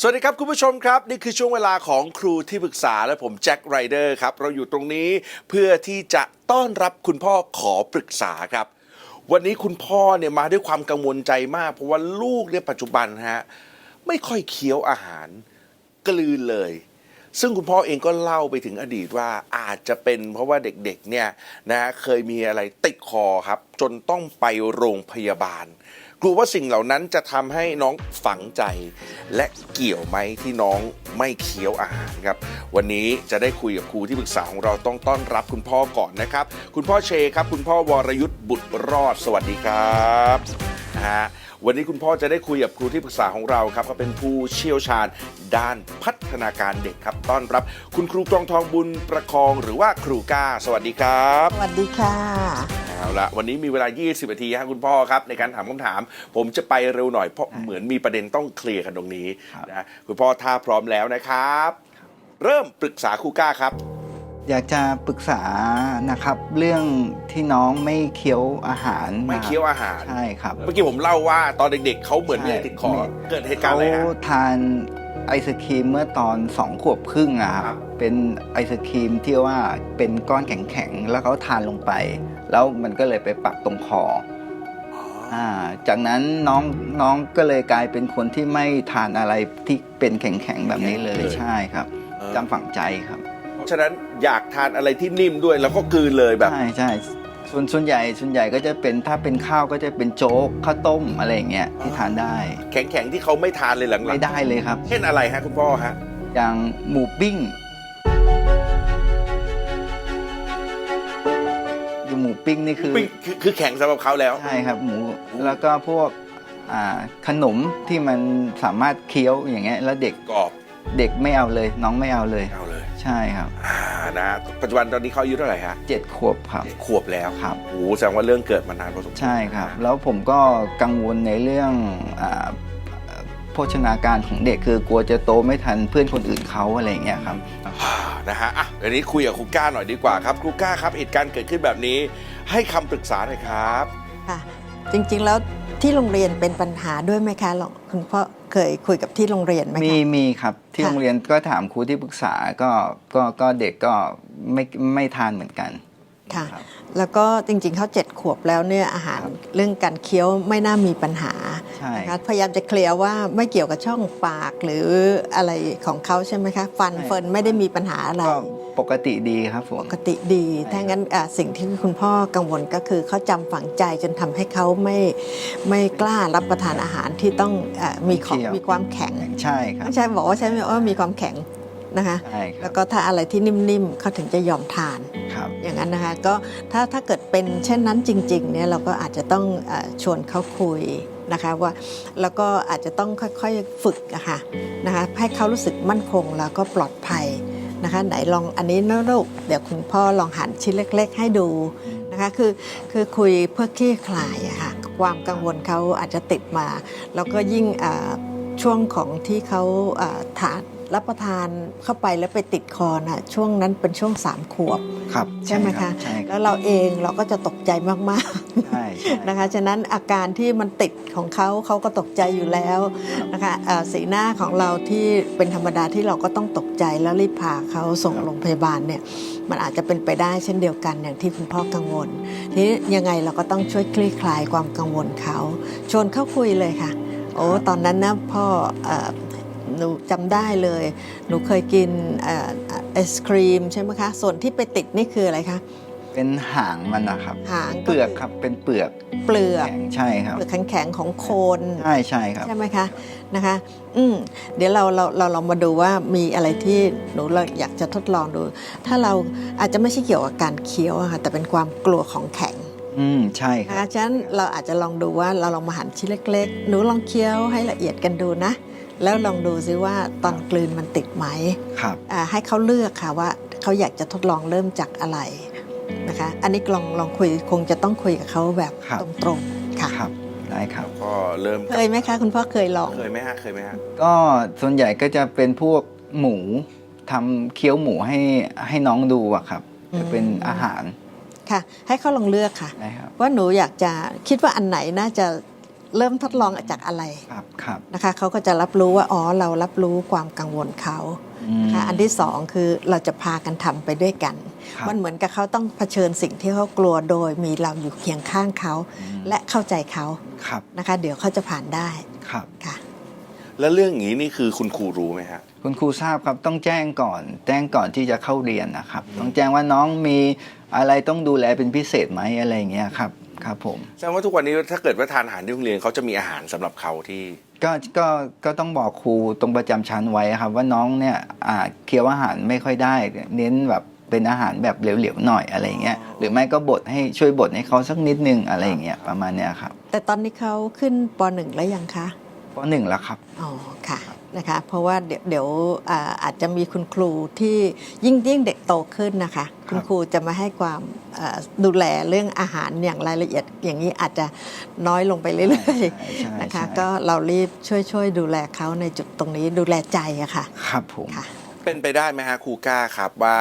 สวัสดีครับ คุณผู้ชมครับ นี่คือช่วงเวลาของครูที่ปรึกษาและผมแจ็คไรเดอร์ครับ เราอยู่ตรงนี้เพื่อที่จะต้อนรับคุณพ่อขอปรึกษาครับ วันนี้คุณพ่อเนี่ยมาด้วยความกังวลใจมาก เพราะว่าลูกเนี่ยปัจจุบันฮะไม่ค่อยเคี้ยวอาหารกลืนเลย ซึ่งคุณพ่อเองก็เล่าไปถึงอดีตว่าอาจจะเป็นเพราะว่าเด็กๆเนี่ยนะฮะเคยมีอะไรติดคอครับ จนต้องไปโรงพยาบาล กลัวว่าสิ่งเหล่านั้นจะทำให้น้องฝังใจ และเกี่ยวไหมที่น้องไม่เคี้ยวอาหารครับ วันนี้จะได้คุยกับครูที่ปรึกษาของเราต้องต้อนรับคุณพ่อก่อนนะครับ คุณพ่อเชครับ คุณพ่อวรยุทธ์บุตรรอด สวัสดีครับนะฮะวันนี้คุณพ่อจะได้คุยกับครูที่ปรึกษาของเราครับก็เป็นผู้เชี่ยวชาญด้านพัฒนาการเด็กครับ ต้อนรับ คุณครูกรองทองบุญประคองหรือว่าครูก้า สวัสดีครับ สวัสดีค่ะ เอาละวันนี้มีเวลา 20นาทีครับคุณพ่อครับ ในการถามคำถาม ผมจะไปเร็วหน่อยเพราะเหมือนมีประเด็นต้องเคลียร์กันตรงนี้นะคุณพ่อถ้าพร้อมแล้วนะครับ เริ่มปรึกษาครูก้าครับ อยากจะปรึกษานะครับ เรื่องที่น้องไม่เคี้ยวอาหารไม่เคี้ยวอาหาร ใช่ครับ เมื่อกี้ผมเล่าว่าตอนเด็กๆเขาเหมือนมีอะไรติดคอใช่เกิดเหตุการณ์อะไรฮะเขาทานไอศครีมเมื่อตอนสองขวบครึ่งอะคครัรับบเป็นไอศครีมที่ว่าเป็นก้อนแข็งๆ แล้วเขาทานลงไป แล้วมันก็เลยไปปักตรงคออ่าจากนั้นน้องน้องก็เลยกลายเป็นคนที่ไม่ทานอะไรที่เป็นแข็งๆแบบนี้เลยใช่ครับเออจำฝังใจครับเพราะฉะนั้นอยากทานอะไรที่นิ่มด้วยแล้วก็กลืนเลยแบบใช่ใช่ส่วนส่วนใหญ่ส่วนใหญ่ก็จะเป็นถ้าเป็นข้าวก็จะเป็นโจ๊กข้าวต้มอะไรอย่างเงี้ยที่ทานได้ แข็งๆที่เขาไม่ทานเลยหลังๆไม่ได้เลยครับ เช่นอะไรฮะคุณพ่อฮะอย่างหมูปิ้ง ปิ้งนี่คือปิ้งคือคือแข็งสำหรับเขาแล้ว ใช่ครับหมูแล้วก็พวกอ่าขนมที่มันสามารถเคี้ยวอย่างเงี้ยแล้วเด็กกรอบเด็กไม่เอาเลย น้องไม่เอาเลย เอาเลยใช่ครับอ่านะปัจจุบันตอนนี้เขาอายุเท่าไหร่ฮะเจ็ดขวบครับเจ็ดขวบแล้วครับ โอ้โหแสดงว่าเรื่องเกิดมานานพอสมควรใช่ครับ แล้วผมก็กังวลในเรื่องอาโภชนาการของเด็กคือกลัวจะโตไม่ทันเพื่อนคนอื่นเขาอะไรอย่างเงี้ยครับ อ่านะฮะอะเดี๋ยวนี้คุยกับครูก้าหน่อยดีกว่าครับครูก้าครับเหตุการณ์เกิดขึ้นแบบนี้ ให้คำปรึกษาหน่อยครับ ค่ะจริงๆแล้วที่โรงเรียนเป็นปัญหาด้วยไหมคะลองคุณพ่อเคยคุยกับที่โรงเรียนไหมมีคะ มีครับที่ค่ะ โรงเรียนก็ถามครูที่ปรึกษาก็ก็ก็เด็กก็ไม่ไม่ทานเหมือนกัน ค่ะครับแล้วก็จริงๆเขาเจ็ดขวบแล้วเนี่ยอาหารเรื่องการเคี้ยวไม่น่ามีปัญหาใช่นะคะพยายามจะเคลียร์ว่าไม่เกี่ยวกับช่องปากหรืออะไรของเขาใช่ไหมคะ ฟันเฟิร์นไม่ได้มีปัญหาอะไรก็ปกติดีครับผม ปกติดี ถ้างั้นอะสิ่งที่คุณพ่อกังวลก็คือเขาจำฝังใจจนทำให้เขาไม่ไม่กล้ารับประทานอาหารที่ต้องเออมีของเคี่ยวมีความแข็ง ใช่ครับไม่ใช่บอกว่าใช่ไหมว่ามีความแข็ง นะคะใช่ครัแล้บวก็ถ้าอะไรที่นิ่มๆเขาถึงจะยอมทาน ครับอย่างนั้นนะคะก็ถ้าถ้าเกิดเป็นเช่นนั้นจริงๆเนี่ยเราก็อาจจะต้องเออชวนเขาคุยนะคะว่าแล้วก็อาจจะต้องค่อยๆฝึกอะค่ะนะคะให้เขารู้สึกมั่นคงแล้วก็ปลอดภัยนะคะไหนลองอันนี้นะลูกเดี๋ยวคุณพ่อลองหั่นชิ้นเล็ก ๆ ให้ดูนะคะคือคือคุยเพื่อคลี่คลายอะค่ะความกังวลเขาอาจจะติดมา แล้วก็ยิ่งเอ่อช่วงของที่เขาเอ่อทาน รับประทานเข้าไปแล้วไปติดคอน่ะช่วงนั้นเป็นช่วงสามขวบ ครับใช่ไหมรัคะบใช่คแล้รับวเราเองเราก็จะตกใจมากใช่ใช่ๆนะคะ ฉะนั้นอาการที่มันติดของเขาเขาก็ตกใจอยู่แล้วนะคะเอ่อสีหน้าของเราที่เป็นธรรมดาที่เราก็ต้องตกใจแล้วรีบพาเขาส่งโรงพยาบาลเนี่ยมันอาจจะเป็นไปได้เช่นเดียวกันอย่างที่คุณพ่อกังวล ทีนี้ยังไงเราก็ต้องช่วยคลี่คลายความกังวลเขา ชวนเขาคุยเลยค่ะ โอ้ตอนนั้นนะพ่อเอ่อ หนูจำได้เลย หนูเคยกินเอ่อไอศครีมใช่ไหมคะ ส่วนที่ไปติดนี่คืออะไรคะ เป็นหางมันนะครับ หางเปลือกครับเป็นเปลือกเปลือกแข็งใช่ครับเปลือกแข็งๆของโคนใช่ใช่ครับใช่ไหมคะนะคะ อืมเดี๋ยวเราเราเราลองมาดูว่ามีอะไรที่หนูเราอยากจะทดลองดู ถ้าเราอาจจะไม่ใช่เกี่ยวกับการเคี้ยวอะค่ะแต่เป็นความกลัวของแข็งอืมใช่คนะรับคะฉะนั้นเราอาจจะลองดูว่าเราลองมาหั่นชิ้นเล็ก ๆ หนูลองเคี้ยวให้ละเอียดกันดูนะ แล้วลองดูซิว่าตอนกลืนมันติดไหมครับอ่าให้เขาเลือกค่ะว่าเขาอยากจะทดลองเริ่มจากอะไรนะคะ อันนี้ลองลองคุยคงจะต้องคุยกับเขาแบบครับตรงๆค่ะครับได้ครับก็เริ่มเคยไหมคะ คุณพ่อเคยลองเคยไหมฮะเคยไหมฮะก็ส่วนใหญ่ก็จะเป็นพวกหมูทำเคี้ยวหมูให้ให้น้องดูอะครับอืมจะเป็นอาหารค่ะ ให้เขาลองเลือกค่ะนะครับว่าหนูอยากจะคิดว่าอันไหนน่าจะ เริ่มทดลองจากอะไรครับครับนะคะเขาก็จะรับรู้ว่าอ๋อเรารับรู้ความกังวลเขาอืมนะคะอันที่สองคือเราจะพากันทำไปด้วยกันครับมันเหมือนกับเขาต้องเผชิญสิ่งที่เขากลัวโดยมีเราอยู่เคียงข้างเขาอืมและเข้าใจเขาครับนะคะ เดี๋ยวเขาจะผ่านได้ครับค่ะ แล้วเรื่องอย่างนี้นี่คือคุณครูรู้ไหมฮะคุณครูทราบครับต้องแจ้งก่อน แจ้งก่อนที่จะเข้าเรียนนะครับ ต้องแจ้งว่าน้องมีอะไรต้องดูแลเป็นพิเศษไหมอะไรอย่างเงี้ยครับ ครับผมแสดงว่าทุกวันนี้ถ้าเกิดว่าทานอาหารที่โรงเรียนเขาจะมีอาหารสำหรับเขาที่ ก็ก็ก็ต้องบอกครูตรงประจำชั้นไว้ครับ ว่าน้องเนี่ยอ่าเคี้ยวอาหารไม่ค่อยได้ เน้นแบบเป็นอาหารแบบเหลวๆหน่อยอะไรอย่างเงี้ยหรือไม่ก็บดให้ช่วยบดให้เขาสักนิดนึงอะไรอย่างเงี้ยประมาณเนี้ยครับแต่ตอนนี้เขาขึ้นปหนึ่งแล้วยังคะปหนึ่งแล้วครับอ๋อค่ะ นะคะ เพราะว่าเดี๋ยวเดี๋ยวอ่าอาจจะมีคุณครูที่ยิ่งยิ่งเด็กโตขึ้นนะคะ คุณครูจะมาให้ความอ่าดูแลเรื่องอาหารอย่างรายละเอียด อย่างนี้อาจจะน้อยลงไปเรื่อยใช่ใช่ๆ นะคะใช่ก็เรารีบช่วยช่วยดูแลเขาในจุดตรงนี้ดูแลใจอะค่ะครับผม ค่ะ เป็นไปได้ไหมฮะครูก้าครับว่า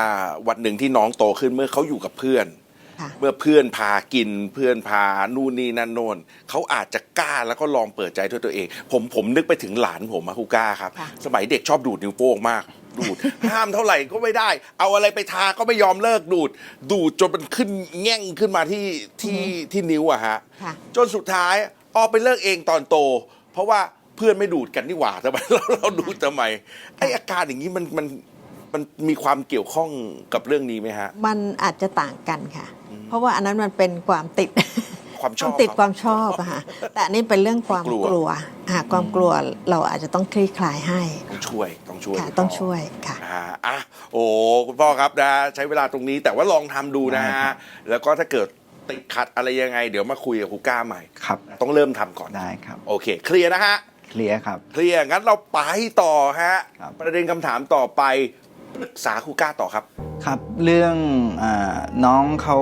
วันหนึ่งที่น้องโตขึ้นเมื่อเขาอยู่กับเพื่อนค่ะ เมื่อเพื่อนพากินเพื่อนพานู่นนี่นั่นโน่นเขาอาจจะกล้าแล้วก็ลองเปิดใจด้วยตัวเอง ผมผมนึกไปถึงหลานผมอะครูก้าครับค่ะสมัยเด็กชอบดูดนิ้วโป้งมาก ดูด ห้ามเท่าไหร่ก็ไม่ได้ เอาอะไรไปทาก็ไม่ยอมเลิกดูด ดูดจนมันขึ้นแง่งขึ้นมาที่ที่ที่นิ้วอะฮะค่ะจนสุดท้ายออกไปเลิกเองตอนโต เพราะว่าเพื่อนไม่ดูดกันนี่หว่าทำไมเราเราดูดทำไมไออาการอย่างนี้มันมันมันมีความเกี่ยวข้องกับเรื่องนี้ไหมฮะ มันอาจจะต่างกันค่ะ เพราะว่าอันนั้นมันเป็นความติดความชอบติดครับความชอบอะค่ะแต่อันนี้เป็นเรื่องความกลัวกลัวอ่าความกลัวเราอาจจะต้องคลี่คลายให้ต้องช่วยต้องช่วยค่ะคุณต้องพ่ช่วยค่ะอ่าอะโอ้คุณพ่อครับนะใช้เวลาตรงนี้แต่ว่าลองทำดูนะได้ครัฮะบแล้วก็ถ้าเกิดติดขัดอะไรยังไง เดี๋ยวมาคุยกับครูก้าใหม่ครับต้องเริ่มทำก่อนได้ครับโอเคเคลียร์นะฮะเคลียร์ครับเคลียร์งั้นเราไปต่อฮะครับประเด็นคำถามต่อไป ปรึกษาครูก้าต่อครับ ครับเรื่องอาน้องเขา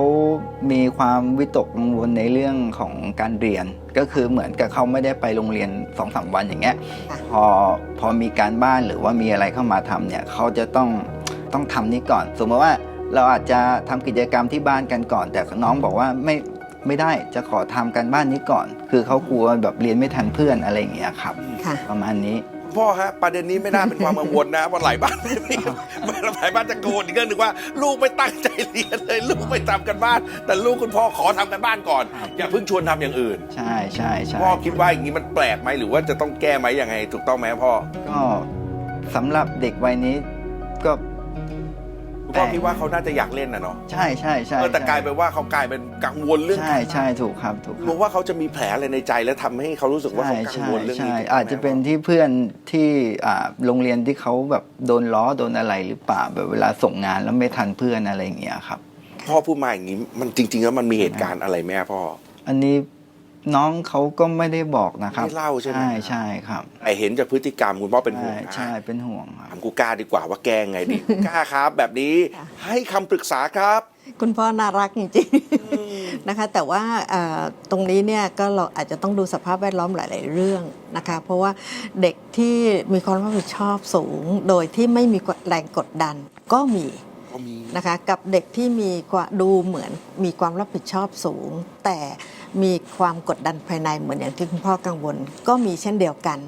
มีความวิตกกังวลในเรื่องของการเรียน ก็คือเหมือนกับเขาไม่ได้ไปโรงเรียน2อสวันอย่างเงี้ยค่ะพอพอมีการบ้านหรือว่ามีอะไรเข้ามาทำเนี่ยเขาจะต้องต้องทำนี้ก่อน สมมติว่าเราอาจจะทำกิจกรรมที่บ้านกันก่อน แต่น้องบอกว่าไม่ไม่ได้จะขอทำการบ้านนี้ก่อน คือเขากลัวแบบเรียนไม่ทันเพื่อนอะไรอย่างเงี้ยครับค่ะประมาณนี้คุณ พ่อฮะประเด็นนี้ไม่น่าเป็นความกังวลนะว่าหลายบ้านไม่มีหลายบ้านจะกังวลอีกเรื่องหนึ่งว่า ลูกไม่ตั้งใจเรียนเลยลูกไม่ทำกันบ้าน แต่ลูกคุณพ่อขอทำกันบ้านก่อนครับอย่าเพิ่งชวนทำอย่างอื่น ใช่ใช่ใช่พ่อคิดว่าอย่างนี้มันแปลกไหมหรือว่าจะต้องแก้ไหมยังไง ถูกต้องไหมพ่อก็สำหรับเด็กวัยนี้ก็ คุณพ่อคิดว่าเขาน่าจะอยากเล่นนะเนาะใช่ใช่ใช่เออแต่ใช่กลายเป็นว่าเขากลายเป็นกังวลเรื่องใช่ใช่ถูกครับถูกคกลัรัวบว่าเขาจะมีแผลอะไรในใจแล้วทำให้เขารู้สึกว่าใช่เขากังใช่วลเรื่องใช่นี้ถูกไหมอาจจะเป็นที่เพื่อนที่อ่าโรงเรียนที่เขาแบบโดนล้อโดนอะไรหรือเปล่าแบบเวลาส่งงานแล้วไม่ทันเพื่อนอะไรอย่างเงี้ยครับ พ่อพูดมาอย่างนี้มันจริง ๆ แล้วมันมีเหตุการณ์อะไรแม่พ่ออันนี้ น้องเขาก็ไม่ได้บอกนะครับไม่เล่าใช่ไหม ใช่ใช่ครับแต่เห็นจากพฤติกรรมคุณพ่อเป็นห่วใช่งนะใช่เป็นห่วงครัถาบมกูกล้าดีกว่าว่าแก้ไงดีกล้าครับ แบบนี้ค่ะให้คำปรึกษาครับ คุณพ่อน่ารักจริงๆนะคะ แต่ว่าเอ่อตรงนี้เนี่ยก็เราอาจจะต้องดูสภาพแวดล้อมหลาย ๆ เรื่องนะคะ เพราะว่าเด็กที่มีความรับผิดชอบสูง โดยที่ไม่มีแรงกดดันก็มี ก็มี นะคะกับเด็กที่มีความดูเหมือนมีความรับผิดชอบสูง แต่ มีความกดดันภายในเหมือนอย่างที่คุณพ่อกังวล ก็มีเช่นเดียวกัน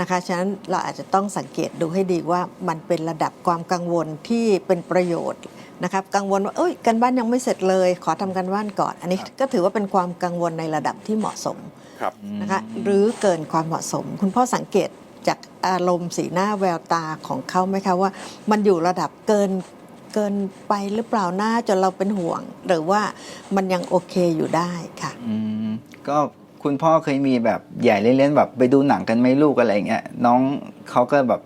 นะคะฉะนั้นเราอาจจะต้องสังเกตดูให้ดีว่ามันเป็นระดับความกังวลที่เป็นประโยชน์นะครับกังวลว่าเอ้ยกันบ้านยังไม่เสร็จเลย ขอทำกันบ้านก่อน อันนี้ก็ถือว่าเป็นความกังวลในระดับที่เหมาะสมครับนะคะหรือเกินความเหมาะสม คุณพ่อสังเกตจากอารมณ์สีหน้าแววตาของเขาไหมคะว่า มันอยู่ระดับเกิน เกินไปหรือเปล่าหน้าจนเราเป็นห่วง หรือว่ามันยังโอเคอยู่ได้ค่ะอืมก็คุณพ่อเคยมีแบบใหญ่เล่นๆแบบไปดูหนังกันไหมลูกอะไรเงี้ยน้องเขาก็แบบ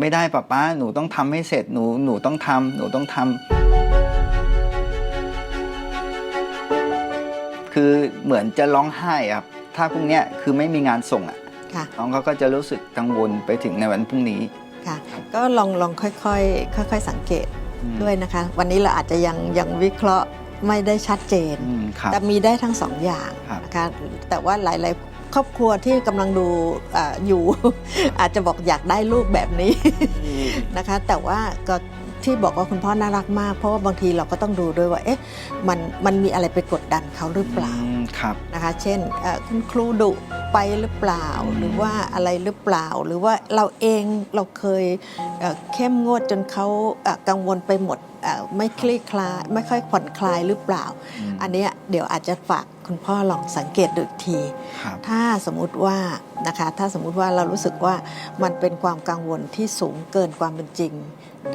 ไม่ได้ป้าป้าหนูต้องทำให้เสร็จหนูหนูต้องทำหนูต้องทำคือเหมือนจะร้องไห้อะครับถ้าพรุ่งเนี้ยคือไม่มีงานส่งอะค่ะน้องเขาก็จะรู้สึกกังวลไปถึงในวันพรุ่งนี้ค่ะก็ลองลองค่อยๆ ค่อย ๆ สังเกตอืม ด้วยนะคะ วันนี้เราอาจจะยังยังวิเคราะห์ไม่ได้ชัดเจนอืมครับแต่มีได้ทั้งสองอย่างครับนะคะแต่ว่าหลาย ๆครอบครัวที่กำลังดูอาอยู่ อาจจะบอกอยากได้ลูกแบบนี้นะคะ แต่ว่าก็ ที่บอกว่าคุณพ่อน่ารักมาก เพราะว่าบางทีเราก็ต้องดูด้วยว่าเอ๊ะมันมันมีอะไรไปกดดันเขาหรือเปล่าอืมครับนะคะเช่นเอ่อคุณครูดุไปหรือเปล่าหรือว่าอะไรหรือเปล่า หรือว่าเราเองเราเคยเอ่อเข้มงวดจนเขาเอ่อกังวลไปหมดเอ่อไม่คลี่คลายไม่ค่อยผ่อนคลายหรือเปล่าอืมอันเนี้ยเดี๋ยวอาจจะฝากคุณพ่อลองสังเกตดูอีกทีครับถ้าสมมุติว่านะคะถ้าสมมุติว่าเรารู้สึกว่ามันเป็นความกังวลที่สูงเกินความเป็นจริง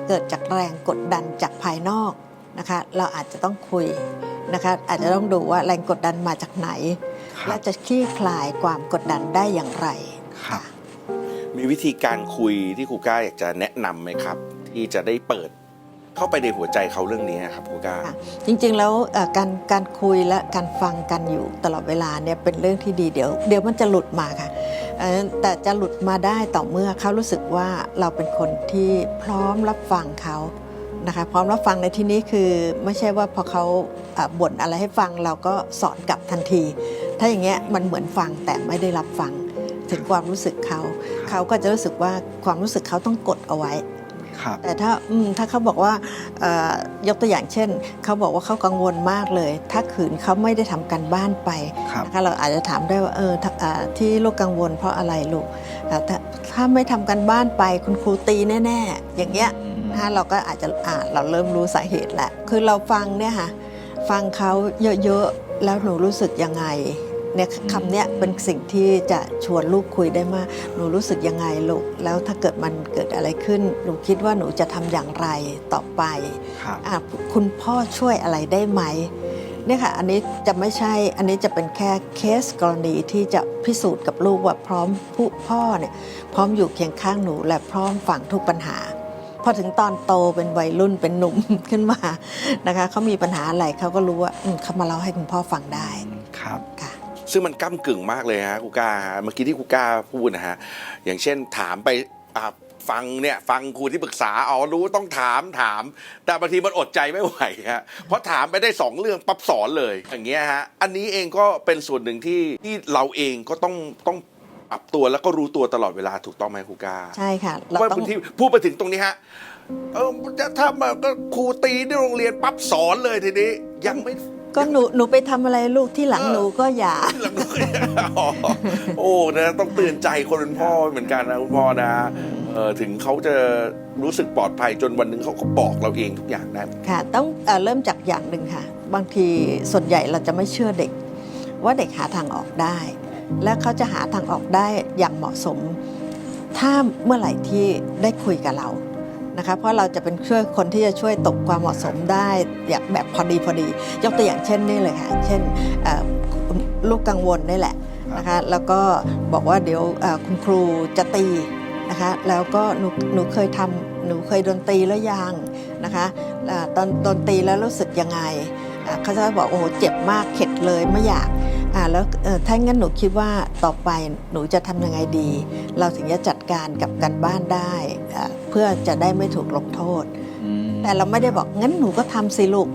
เกิดจากแรงกดดันจากภายนอกนะคะ เราอาจจะต้องคุยนะคะอาจจะต้องดูว่าแรงกดดันมาจากไหนครับและจะคลี่คลายความกดดันได้อย่างไรครับมีวิธีการคุยที่ครูก้าอยากจะแนะนำไหมครับ ที่จะได้เปิดเข้าไปในหัวใจเขาเรื่องนี้ครับครูก้าค่ะจริงๆแล้วเอ่อการการคุยและการฟังกันอยู่ตลอดเวลาเนี่ยเป็นเรื่องที่ดีเดี๋ยว เดี๋ยวมันจะหลุดมาค่ะเอ่อ แต่จะหลุดมาได้ต่อเมื่อเขารู้สึกว่าเราเป็นคนที่พร้อมรับฟังเขานะคะพร้อมรับฟังในที่นี้คือไม่ใช่ว่าพอเขาบ่นอะไรให้ฟังเราก็สอนกลับทันที ถ้าอย่างเงี้ยมันเหมือนฟังแต่ไม่ได้รับฟังถึงความรู้สึกเขา เขาก็จะรู้สึกว่าความรู้สึกเขาต้องกดเอาไว้ ครับ แต่ถ้าอืมถ้าเขาบอกว่าเอ่อยกตัวอย่างเช่น เขาบอกว่าเขากังวลมากเลย ถ้าขืนเขาไม่ได้ทำการบ้านไปครับ นะคะเราอาจจะถามได้ว่าเออถ้าอ่าที่ลูกกังวลเพราะอะไรลูกอ่าถ้าถ้าไม่ทำการบ้านไปคุณครูตีแน่ ๆ อย่างเงี้ยอืมนะคะเราก็อาจจะอ่าเราเริ่มรู้สาเหตุแล้วคือเราฟังเนี่ยค่ะ ฟังเขาเยอะ ๆ แล้วหนูรู้สึกยังไง เนี่ยคำเนี้ยเป็นสิ่งที่จะชวนลูกคุยได้มากหนูรู้สึกยังไงลูกแล้วถ้าเกิดมันเกิดอะไรขึ้น หนูคิดว่าหนูจะทำอย่างไรต่อไปครับอะคุณพ่อช่วยอะไรได้ไหมเนี่ยค่ะอันนี้จะไม่ใช่อันนี้จะเป็นแค่เคสกรณีที่จะพิสูจน์กับลูกว่าพร้อมผู้พ่อเนี่ยพร้อมอยู่เคียงข้างหนูและพร้อมฟังทุกปัญหาพอถึงตอนโตเป็นวัยรุ่นเป็นหนุ่มขึ้นมานะคะเขามีปัญหาอะไรเขาก็รู้ว่าอืมเขามาเล่าให้คุณพ่อฟังได้ครับค่ะ ซึ่งมันก้ากึ่งมากเลยฮะครูก้าฮะเมื่อกี้ที่ครูก้าพูดนะฮะอย่างเช่นถามไปอ่าฟังเนี่ยฟังครูที่ปรึกษาอ๋อรู้ต้องถามถาม แต่บางทีมันอดใจไม่ไหวฮะเพราะถามไปได้สองเรื่องปั๊บสอนเลย อย่างเงี้ยฮะอันนี้เองก็เป็นส่วนหนึ่งที่ที่เราเองก็ต้องต้องปรับตัวแล้วก็รู้ตัวตลอดเวลาถูกต้องไหมครูก้าใช่ค่ะเพเราราะว่าต้องบางทีพูดไปถึงตรงนี้ฮะเออจะถ้ามาก็ครูตีที่โรงเรียนปั๊บสอนเลยทีนี้ยังไม่ ก็หนูหนูไปทำอะไรลูกที่หลังเออหนูก็อย่าหลังด้วยอ๋อโอ้นะต้องเตือนใจคนเป็นพ่อเหมือนกันนะคุณพ่อนะเออถึงเขาจะรู้สึกปลอดภัยจนวันหนึ่งเขาก็บอกเราเองทุกอย่างได้ค่ะต้องเอ่อเริ่มจากอย่างหนึ่งค่ะ บางทีส่วนใหญ่เราจะไม่เชื่อเด็ก ว่าเด็กหาทางออกได้ และเขาจะหาทางออกได้อย่างเหมาะสม ถ้าเมื่อไหร่ที่ได้คุยกับเรา นะคะเพราะเราจะเป็นช่วยคนที่จะช่วยตกความเหมาะสมได้อย่างแบบพอดีพอดี ยกตัวอย่างเช่นนี่เลยค่ะ เช่นลูกกังวลนี่แหละนะคะแล้วก็บอกว่าเดี๋ยวคุณครูจะตีนะคะแล้วก็หนูหนูเคยทำหนูเคยโดนตีแล้วยังนะคะตอนโดนตีแล้วรู้สึกยังไงเขาจะบอกโอ้โหเจ็บมากเข็ดเลยไม่อยากอ่าแล้วเอ่อถ้างั้นหนูคิดว่าต่อไปหนูจะทำยังไงดี เราถึงจะจัดการกับการบ้านได้ เพื่อจะได้ไม่ถูกลงโทษอืมแต่เราไม่ได้บอกงั้นหนูก็ทำสิลูก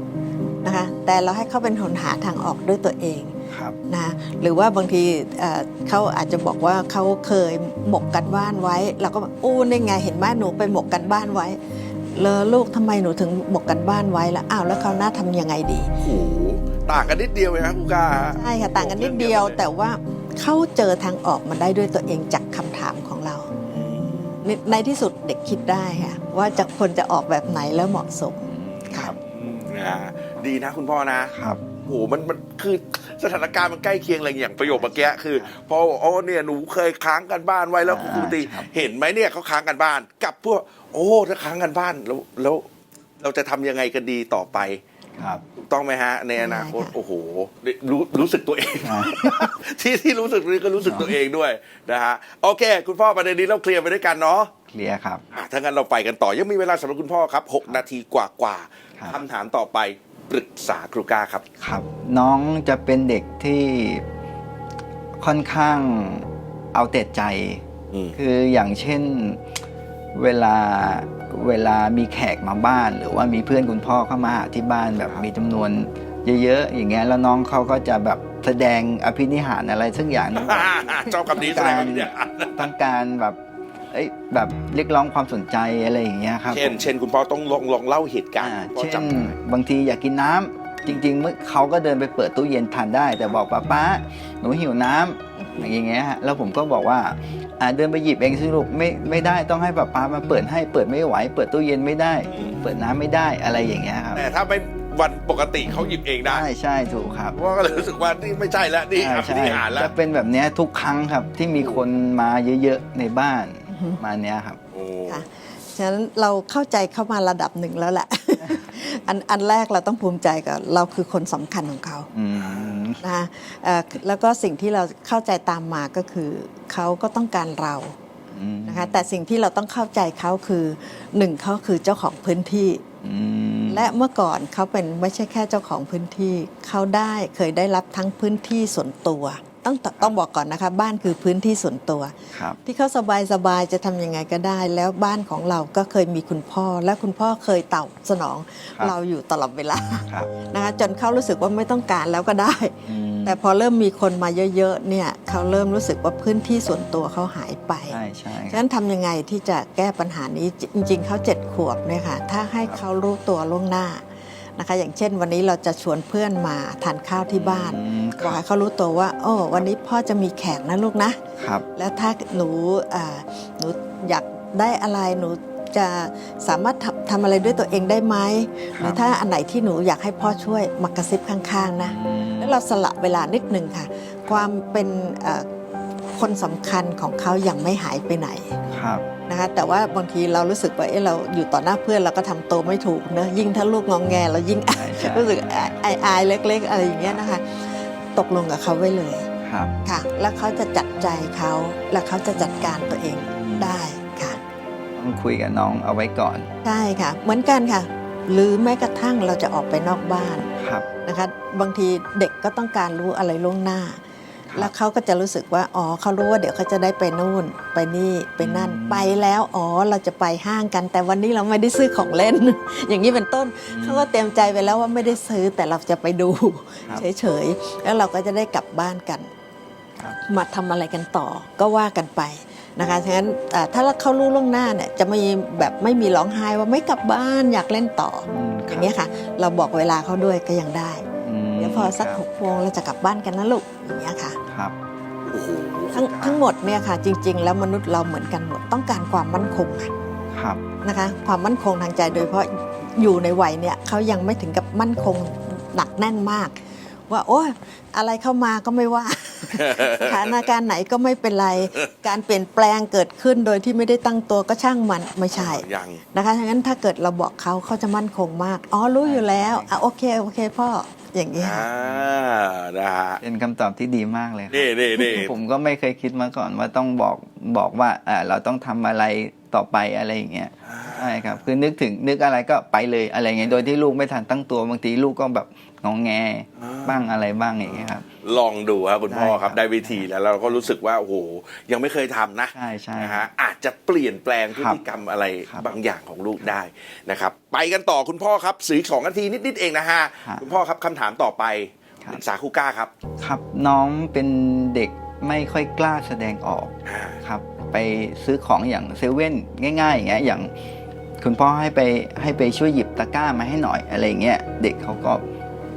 นะคะแต่เราให้เขาเป็นหนหาทางออกด้วยตัวเองครับนะหรือว่าบางทีเอ่อเขาอาจจะบอกว่าเขาเคยหมกกันบ้านไว้ เราก็บอกอู้นี่ไงเห็นไหมหนูไปหมกกันบ้านไว้เลอลูกทำไมหนูถึงหมกกันบ้านไว้แล้วอ้าวแล้วเขาวหน้าทำยังไงดีโอ้โหต่างกันนิดเดียวเองนะครูก้าฮะใช่ค่ะต่างกันนิดเดียว แต่ว่าเขาเจอทางออกมาได้ด้วยตัวเองจากคำถามของเรา ในในที่สุดเด็กคิดได้ค่ะว่าจะควรจะออกแบบไหนแล้วเหมาะสม ครับอืมนะฮะดีนะคุณพ่อนะครับโอ้โหมันมันคือสถานการณ์มันใกล้เคียงอะไรอย่างประโยคเมื่อกี้คือพออ๋อเนี่ยหนูเคยค้างกันบ้านไว้แล้วอ่าครูตีครับเห็นไหมเนี่ยเขาค้างกันบ้าน กับพวกโอ้ถ้าค้างกันบ้านแล้วแล้วเราจะทำยังไงกันดีต่อไป ครับถูกต้องไหมฮะ ในอนาคตใช่ค่ะโอ้โหรู้รู้สึกตัวเองอ่าที่ที่รู้สึกนี้ก็รู้สึกตัวเองด้วยนะฮะโอเค คุณพ่อประเด็นนี้เราเคลียร์ไปด้วยกันเนาะเคลียร์ครับอะถ้างั้นเราไปกันต่อยังมีเวลาสำหรับคุณพ่อครับ 6 นาทีกว่ากว่าๆครับคำถามต่อไปปรึกษาครูกาครับครับ น้องจะเป็นเด็กที่ค่อนข้างเอาแต่ใจอืมคืออย่างเช่น เวลาเวลามีแขกมาบ้าน หรือว่ามีเพื่อนคุณพ่อเข้ามาหาที่บ้านแบบมีจำนวนเยอะๆอย่างเงี้ยแล้วน้องเขาก็จะแบบแสดงอภินิหารอะไรสักอย่างหนึงชอบคำนี้แสดงว่าเนี่ยต้องการแบบเอ้ยแบบเรียกร้องความสนใจอะไรอย่างเงี้ยครับเช่นผมเช่นคุณพ่อต้องลองลองเล่าเหตุการณ์อ่าพ่อเช่นจำได้บางทีอยากกินน้ำจริงๆเมื่อเขาก็เดินไปเปิดตู้เย็นทานได้ แต่บอกป้าป้าหนูหิวน้ำ อย่างเงี้ยฮะแล้วผมก็บอกว่าอ่าเดินไปหยิบเองสิลูกไม่ไม่ได้ต้องให้ป้าป้ามาเปิดให้เปิดไม่ไหว เปิดตู้เย็นไม่ได้ เปิดน้ำไม่ได้อะไรอย่างเงี้ยครับแต่ถ้าเป็นวันปกติเขาหยิบเองได้ ใช่ใช่ถูกครับพ่อก็เลยรู้สึกว่านี่ไม่ใช่แล้วนี่ใช่ครับใช่ที่อ่านแล้ว จะเป็นแบบเนี้ยทุกครั้งครับที่มีคนมาเยอะๆในบ้านอือฮึมาเนี้ยครับ โอ้ค่ะฉะนั้นเราเข้าใจเข้ามาระดับหนึ่งแล้วแหละ อันอันแรกเราต้องภูมิใจก่อนเราคือคนสำคัญของเขา อืม นะคะเอ่อแล้วก็สิ่งที่เราเข้าใจตามมาก็คือเขาก็ต้องการเราอืมนะคะแต่สิ่งที่เราต้องเข้าใจเขาคือหนึ่งเขาคือเจ้าของพื้นที่อืมและเมื่อก่อนเขาเป็นไม่ใช่แค่เจ้าของพื้นที่ เขาได้เคยได้รับทั้งพื้นที่ส่วนตัว ต้องต้องบอกก่อนนะคะ บ้านคือพื้นที่ส่วนตัว ครับ ที่เขาสบายสบายๆจะทำยังไงก็ได้ แล้วบ้านของเราก็เคยมีคุณพ่อ และคุณพ่อเคยตอบสนองครับ เราอยู่ตลอดเวลาครับนะคะจนเขารู้สึกว่าไม่ต้องการแล้วก็ได้ อืมแต่พอเริ่มมีคนมาเยอะๆเนี่ยเขาเริ่มรู้สึกว่าพื้นที่ส่วนตัวเขาหายไป ใช่ใช่ฉะนั้นทำยังไงที่จะแก้ปัญหานี้จริงๆเขาเจ็ดขวบเนี่ยค่ะถ้าให้เขารู้ตัวล่วงหน้า นะคะ อย่างเช่นวันนี้เราจะชวนเพื่อนมาทานข้าวที่บ้านอืมคบอกรับให้เขารู้ตัวว่า โอ้วันนี้พ่อจะมีแขกนะลูกนะครับ แล้วถ้าหนูอ่าหนูอยากได้อะไรหนูจะสามารถทำทำอะไรด้วยตัวเองได้ไหมหรือถ้าอันไหนที่หนูอยากให้พ่อช่วยมากระซิบข้างๆนะอืมแล้วเราสละเวลานิดนึงค่ะ ความเป็นเอ่อคนสำคัญของเขายังไม่หายไปไหนครับ นะคะแต่ว่าบางทีเรารู้สึกว่าเอ๊ะเราอยู่ต่อหน้าเพื่อนเราก็ทำตัวไม่ถูกเนอะยิ่งถ้าลูกงองแงเรายิ่งใช่ใช่รู้สึกอายอายๆเล็ก ๆ อะไรอย่างเงี้ยนะคะ ตกลงกับเขาไว้เลยครับค่ะ แล้วเขาจะจัดใจเขาแล้วเขาจะจัดการตัวเองได้ค่ะต้องคุยกับน้องเอาไว้ก่อนใช่ค่ะ เหมือนกันค่ะ หรือแม้กระทั่งเราจะออกไปนอกบ้านครับนะคะบางทีเด็กก็ต้องการรู้อะไรล่วงหน้าครับ แล้วเขาก็จะรู้สึกว่าอ๋อเขารู้ว่าเดี๋ยวเขาจะได้ไปนู่น ไปนี่ไปนั่นอืมไปแล้วอ๋อเราจะไปห้างกัน แต่วันนี้เราไม่ได้ซื้อของเล่น อย่างนี้เป็นต้นอืมเขาก็เตรียมใจไปแล้วว่าไม่ได้ซื้อแต่เราจะไปดูครับเฉยๆแล้วเราก็จะได้กลับบ้านกันครับมาทำอะไรกันต่อก็ว่ากันไปนะคะฉะนั้นอ่าถ้าเขารู้ล่วงหน้าเนี่ยจะไม่แบบไม่มีร้องไห้ว่าไม่กลับบ้านอยากเล่นต่ออืมอย่างเงี้ยค่ะ เราบอกเวลาเขาด้วยก็ยังได้ม เดี๋ยวพอสักคหรับกโมงเราจะกลับบ้านกันนะลูกอย่างเงี้ยค่ะครับโอ้โหทั้งทั้งหมดเนี่ยค่ะ จริง ๆ แล้วมนุษย์เราเหมือนกันหมดต้องการความมั่นคงค่ะครับนะคะความมั่นคงทางใจโดยเฉพาะอยู่ในวัยเนี่ยเขายังไม่ถึงกับมั่นคงหนักแน่นมาก ว่าโอ้ยอะไรเข้ามาก็ไม่ว่าสถานการณ์ไหนก็ไม่เป็นไร การเปลี่ยนแปลงเกิดขึ้นโดยที่ไม่ได้ตั้งตัวก็ช่างมันไม่ใช่ยังนะคะฉะนั้นถ้าเกิดเราบอกเขาเขาจะมั่นคงมาก อ๋อรู้อยู่แล้วอะโอเคโอเคพ่อ อย่างนี้ยอ่านะฮะเป็นคำตอบที่ดีมากเลยครับนี่นี่นี่ผมก็ไม่เคยคิดมาก่อนว่าต้องบอกบอกว่าอ่าเราต้องทำอะไรต่อไปอะไรอย่างเงี้ย ใช่ครับคือนึกถึงนึกอะไรก็ไปเลยอะไรเงี้ยโดยที่ลูกไม่ทันตั้งตัวบางทีลูกก็แบบงองแงบ้างอะไรบ้างอย่างเงี้ยครับ ลองดูครับคุณพ่อได้คครัรับบได้วิธีแล้วเราก็รู้สึกว่าโอ้โหยังไม่เคยทำนะใช่ใช่นะฮะอาจจะเปลี่ยนแปลงพฤครับติกรรมอะไรครับบางอย่างของลูกได้นะครับ ไปกันต่อคุณพ่อครับสื่อสองนาทีนิดๆเองนะฮะครับคุณพ่อครับคำถามต่อไปครับปรึกษาครูก้าครับ ครับน้องเป็นเด็กไม่ค่อยกล้าแสดงออกอ่าครับ ไปซื้อของอย่างเซเว่นง่ายๆอย่างเงี้ยอย่าง คุณพ่อให้ไปให้ไปช่วยหยิบตะกร้ามาให้หน่อยอะไรเงี้ยเด็กเขาก็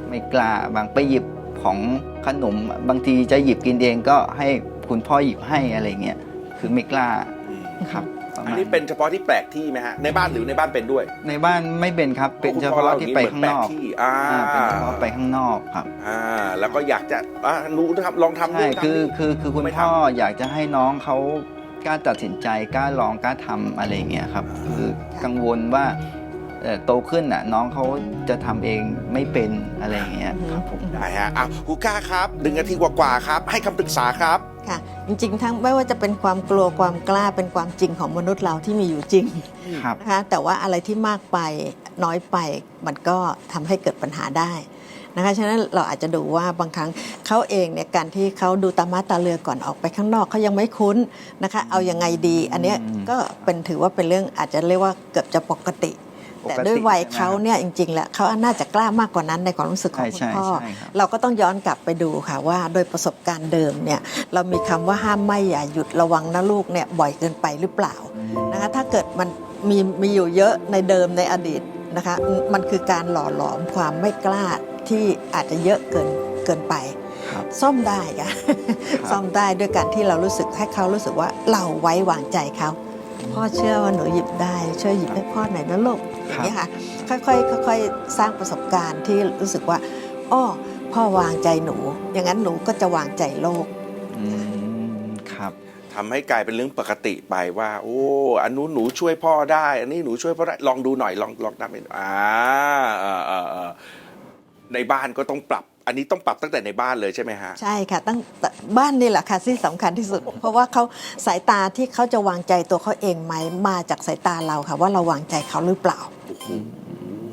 ไม่กล้าบางไปหยิบของขนมบางทีจะหยิบกินเองก็ให้คุณพ่อหยิบให้อะไรเงี้ยคือไม่กล้าอืมครับประอันมาณนี้เป็นเฉพาะที่แปลกที่ไหมฮะในบ้านหรือในบ้านเป็นด้วย ในบ้านไม่เป็นครับเป็นเฉพาะที่ไปข้างนอกเหมืแปลที่อ่าอ่าเป็นเฉพาะไปข้างนอกครับอ่าแล้วก็อยากจะอ่าหนูนะครับลองทำใช่นู่นทำคือนี่คือคือคุณไม่ทำพ่ออยากจะให้น้องเขา กล้าตัดสินใจกล้าลองกล้าทำอะไรอย่างเงี้ยครับคือกังวลว่าเอ่อโตขึ้นน่ะน้องเขาจะทำเองไม่เป็นอะไรอย่างเงี้ยครับผมได้ฮะอะครูก้าครับหนึ่งนาทีกว่าๆครับ ให้คำปรึกษาครับค่ะ จริงๆ ทั้งไม่ว่าจะเป็นความกลัวความกล้าเป็นความจริงของมนุษย์เราที่มีอยู่จริงครับนะคะแต่ว่าอะไรที่มากไปน้อยไปมันก็ทำให้เกิดปัญหาได้ นะคะฉะนั้นเราอาจจะดูว่าบางครั้งเขาเองเนี่ยการที่เขาดูตามาตาเรือก่อนออกไปข้างนอกเขายังไม่คุ้นนะคะเอายังไงดี อันเนี้ยอืมก็เป็นถือว่าเป็นเรื่องอาจจะเรียกว่าเกือบจะปกติปแต่กติด้วยวัยใช่ไหมเขาครับเนี่ยจริงๆ แล้วเขาน่าจะกล้ามากกว่านั้นในความรู้สึกของใช่คุณพ่อใช่ครับเราก็ต้องย้อนกลับไปดูค่ะว่าโดยประสบการณ์เดิมเนี่ยเรามีคำว่าห้ามไม่อย่าหยุดระวังนะลูกเนี่ยบ่อยเกินไปหรือเปล่านะคะถ้าเกิดมันมีมีอยู่เยอะในเดิมในอดีตนะคะมันคือการหล่อหลอมความไม่กล้า ที่อาจจะเยอะเกินเกินไปครับซ่อมได้ค่ะซ่อมได้ด้วยการที่เรารู้สึกให้เขารู้สึกว่าเราไว้วางใจเขาพ่อเชื่อว่าหนูหยิบได้ช่วยหยิบให้พ่อหน่อยนะลูกอย่างนี้ยค่ะค่อยๆค่อยๆสร้างประสบการณ์ที่รู้สึกว่าอ้อพ่อวางใจหนู อย่างนั้นหนูก็จะวางใจโลกอืมครับทำให้กลายเป็นเรื่องปกติไปว่า โอ้อันนู้นหนูช่วยพ่อได้ อันนี้หนูช่วยพ่อได้ลองดูหน่อยลองลองทำเป็นอ่า ในบ้านก็ต้องปรับ อันนี้ต้องปรับตั้งแต่ในบ้านเลยใช่ไหมฮะ ใช่ค่ะตั้งแต่บ้านนี่แหละค่ะที่สำคัญที่สุด เพราะว่าเขาสายตาที่เขาจะวางใจตัวเขาเองไหมมาจากสายตาเราค่ะ ว่าเราวางใจเขาหรือเปล่าโอ้โห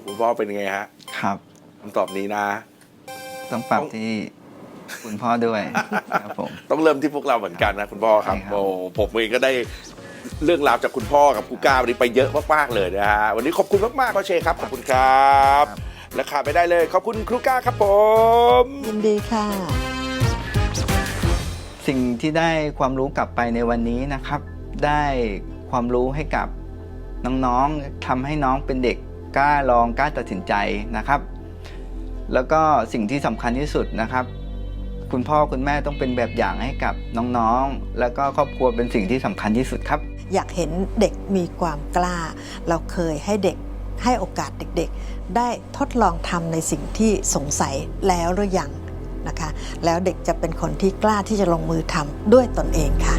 คุณพ่อเป็นไงฮะครับ คำตอบนี้นะ ต้องปรับที่คุณพ่อด้วยครับผม ต้องเริ่มที่พวกเราเหมือนกันนะคุณพ่อครับใช่ครับ โอ้ผมเองก็ได้เรื่องราวจากคุณพ่อกับครูก้าวันนี้ไปเยอะมากๆเลยนะฮะวันนี้ขอบคุณมากๆพ่อเชครับขอบคุณครับ และขาดไม่ได้เลย ขอบคุณครูก้าครับผม ยินดีค่ะ สิ่งที่ได้ความรู้กลับไปในวันนี้นะครับ ได้ความรู้ให้กับน้องๆทำให้น้องเป็นเด็กกล้าลองกล้าตัดสินใจนะครับ แล้วก็สิ่งที่สำคัญที่สุดนะครับ คุณพ่อคุณแม่ต้องเป็นแบบอย่างให้กับน้องๆ แล้วก็ครอบครัวเป็นสิ่งที่สำคัญที่สุดครับ อยากเห็นเด็กมีความกล้า เราเคยให้เด็ก ให้โอกาสเด็กๆ ได้ทดลองทำในสิ่งที่สงสัยแล้วหรือยังนะคะ แล้วเด็กจะเป็นคนที่กล้าที่จะลงมือทำด้วยตนเองค่ะ